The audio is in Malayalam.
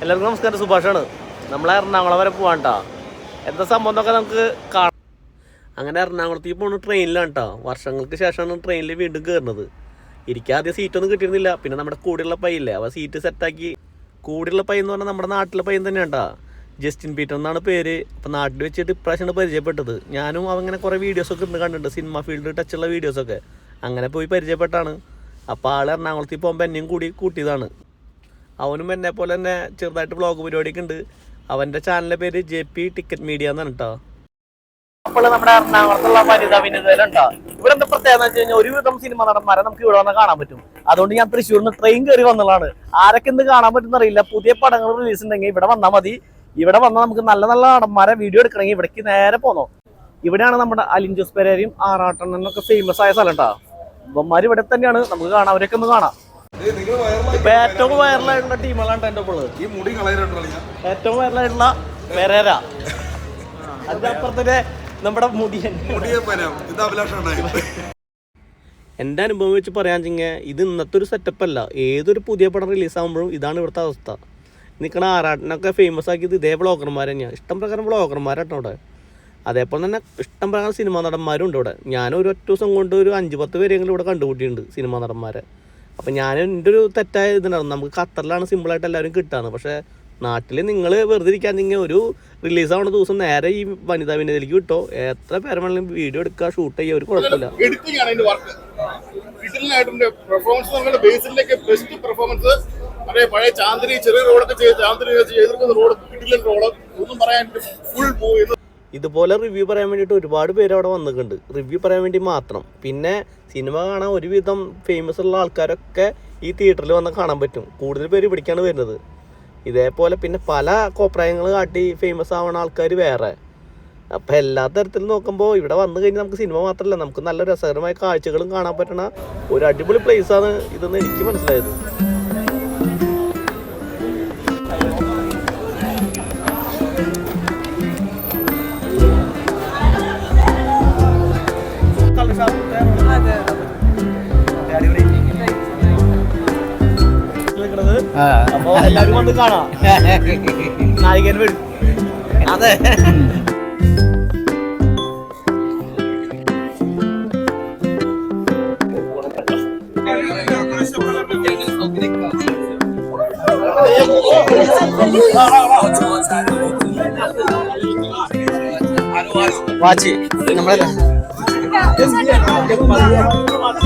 എല്ലാവർക്കും നമസ്കാരം സുഭാഷാണ്. നമ്മളെ എറണാകുളം വരെ പോവാണ്ടാ എന്താ സംഭവം എന്നൊക്കെ നമുക്ക് കാണാം. അങ്ങനെ എറണാകുളത്തേക്ക് പോകുന്ന ട്രെയിനിലാണ് കേട്ടോ വർഷങ്ങൾക്ക് ശേഷമാണ് ട്രെയിനിൽ വീണ്ടും കയറുന്നത് ഇരിക്കാൻ ആദ്യം സീറ്റൊന്നും കിട്ടിയിരുന്നില്ല. പിന്നെ നമ്മുടെ കൂടെയുള്ള പയ്യല്ലേ അവ സീറ്റ് സെറ്റാക്കി കൂടെയുള്ള പൈ എന്ന് പറഞ്ഞാൽ നമ്മുടെ നാട്ടിലെ പയ്യൻ തന്നെയാണ് കേട്ടോ ജസ്റ്റിൻ പീറ്റർ എന്നാണ് പേര്. അപ്പം നാട്ടിൽ വെച്ചിട്ട് ഇപ്രാവശ്യമാണ് പരിചയപ്പെട്ടത്. ഞാനും അവങ്ങനെ കുറേ വീഡിയോസൊക്കെ ഇന്ന് കണ്ടിട്ടുണ്ട്. സിനിമ ഫീൽഡ് ടച്ചുള്ള വീഡിയോസൊക്കെ അങ്ങനെ പോയി പരിചയപ്പെട്ടാണ്. അപ്പോൾ ആൾ എറണാകുളത്തേക്ക് പോകുമ്പോൾ എന്നെയും കൂടി കൂട്ടിയതാണ്. അവനും എന്നെ പോലെ തന്നെ ചെറുതായിട്ട് വ്ളോഗ് പരിപാടിയൊക്കെ ഉണ്ട്. അവന്റെ ചാനലിന്റെ പേര് ജെ പി ടിക്കറ്റ് മീഡിയ എന്നാണ് കേട്ടോ അപ്പോൾ നമ്മുടെ എറണാകുളത്തുള്ള വനിതാ വിനിതയിലുണ്ടോ? ഇവിടെ എന്താ പ്രത്യേകത വെച്ച് കഴിഞ്ഞാൽ ഒരുവിധം സിനിമ നടന്മാരെ നമുക്ക് ഇവിടെ വന്ന് കാണാൻ പറ്റും. അതുകൊണ്ട് ഞാൻ തൃശ്ശൂരിൽ ട്രെയിൻ കയറി വന്നതാണ്. ആരൊക്കെ എന്ത് കാണാൻ പറ്റുന്ന അറിയില്ല. പുതിയ പടങ്ങൾ റിലീസ് ഉണ്ടെങ്കിൽ ഇവിടെ വന്നാൽ മതി. ഇവിടെ വന്നാൽ നമുക്ക് നല്ല നല്ല നടന്മാരെ വീഡിയോ എടുക്കണമെങ്കിൽ ഇവിടേക്ക് നേരെ പോന്നോ. ഇവിടെയാണ് നമ്മുടെ അലിൻ ജോസ് പെരേരയും ആറാട്ടണ്ണനൊക്കെ ഫേമസ് ആയ സ്ഥലം കേട്ടോ ഇവന്മാർ ഇവിടെ തന്നെയാണ്. നമുക്ക് കാണാം. അവരൊക്കെ ഒന്ന് കാണാം. ഇപ്പൊ ഏറ്റവും വൈറലായിട്ടുള്ള ടീമുകളാണ് എന്റെ ഒപ്പം ഉള്ളത് ഈ മുടി ഏറ്റവും വൈറലായിട്ടുള്ള പെരേര. അതിന്റെ അപ്പുറത്തെ നമ്മുടെ പനം ഇത് എന്റെ അനുഭവം വെച്ച് പറയാൻ വെച്ചെങ്കിൽ ഇത് ഇന്നത്തെ ഒരു സെറ്റപ്പ് അല്ല. ഏതൊരു പുതിയ പടം റിലീസ് ആകുമ്പോഴും ഇതാണ് ഇവിടുത്തെ അവസ്ഥ. നിൽക്കണ ആറാട്ടിനൊക്കെ ഫേമസ് ആക്കിയത് ഇതേ ബ്ലോഗർമാർ തന്നെയാണ് ഇഷ്ടം പ്രകാരം വ്ളോഗർമാരാട്ടോ ഇവിടെ അതേപോലെ തന്നെ ഇഷ്ടം പ്രകാരം സിനിമാ നടന്മാരും ഉണ്ട് ഇവിടെ. ഞാൻ ഒരു ഒറ്റ ദിവസം കൊണ്ട് ഒരു അഞ്ച് പത്ത് പേരെങ്കിലും ഇവിടെ കണ്ടുകൂട്ടിയിട്ടുണ്ട് സിനിമാ നടന്മാരെ. അപ്പം ഞാൻ എന്റെ ഒരു തെറ്റായ ഇതുണ്ടായിരുന്നു. നമുക്ക് ഖത്തറിലാണ് സിമ്പിളായിട്ട് എല്ലാവരും കിട്ടാന്ന്. പക്ഷേ നാട്ടിൽ നിങ്ങൾ വെറുതെ ഇരിക്കാൻ നിങ്ങൾ ഒരു റിലീസ് ആവുന്ന ദിവസം നേരെ ഈ വനിതാ വിനീതയിലേക്ക് കിട്ടോ എത്ര പേരെ വേണമെങ്കിലും വീഡിയോ എടുക്കുക ഷൂട്ട് ചെയ്യുക ഒരു കുഴപ്പമില്ല. പെർഫോമൻസ് ബേസിലേക്ക് ബെസ്റ്റ് പെർഫോമൻസ് അതേ പഴയ ചാന്ദിനി ചെറിയ റോഡൊക്കെ ചെയ്ത് ചാന്ദിനി ചെയ്തിരിക്കുന്ന റോഡ് കിഡിലൻ റോഡ് ഒന്നും പറയാൻ ഫുൾ മൂവ് ഇതുപോലെ റിവ്യൂ പറയാൻ വേണ്ടിയിട്ട് ഒരുപാട് പേര് അവിടെ വന്നിട്ടുണ്ട്. റിവ്യൂ പറയാൻ വേണ്ടി മാത്രം. പിന്നെ സിനിമ കാണാൻ ഒരുവിധം ഫേമസ് ഉള്ള ആൾക്കാരൊക്കെ ഈ തിയേറ്ററിൽ വന്ന് കാണാൻ പറ്റും. കൂടുതൽ പേര് ഇവിടേക്കാണ് വരുന്നത്. ഇതേപോലെ പിന്നെ പല കോപ്രായങ്ങൾ കാട്ടി ഫേമസ് ആവുന്ന ആൾക്കാർ വേറെ. അപ്പം എല്ലാ തരത്തിലും നോക്കുമ്പോൾ ഇവിടെ വന്നു കഴിഞ്ഞാൽ നമുക്ക് സിനിമ മാത്രമല്ല നമുക്ക് നല്ല രസകരമായ കാഴ്ചകളും കാണാൻ പറ്റണ ഒരു അടിപൊളി ആണ് ഇതെന്ന് എനിക്ക് മനസ്സിലായത്. അപ്പൊ എല്ലാവരും വന്ന് കാണാം. നായികൻ വരും അതെ. വാച്ച് നമ്മളെ 兄弟，兄弟。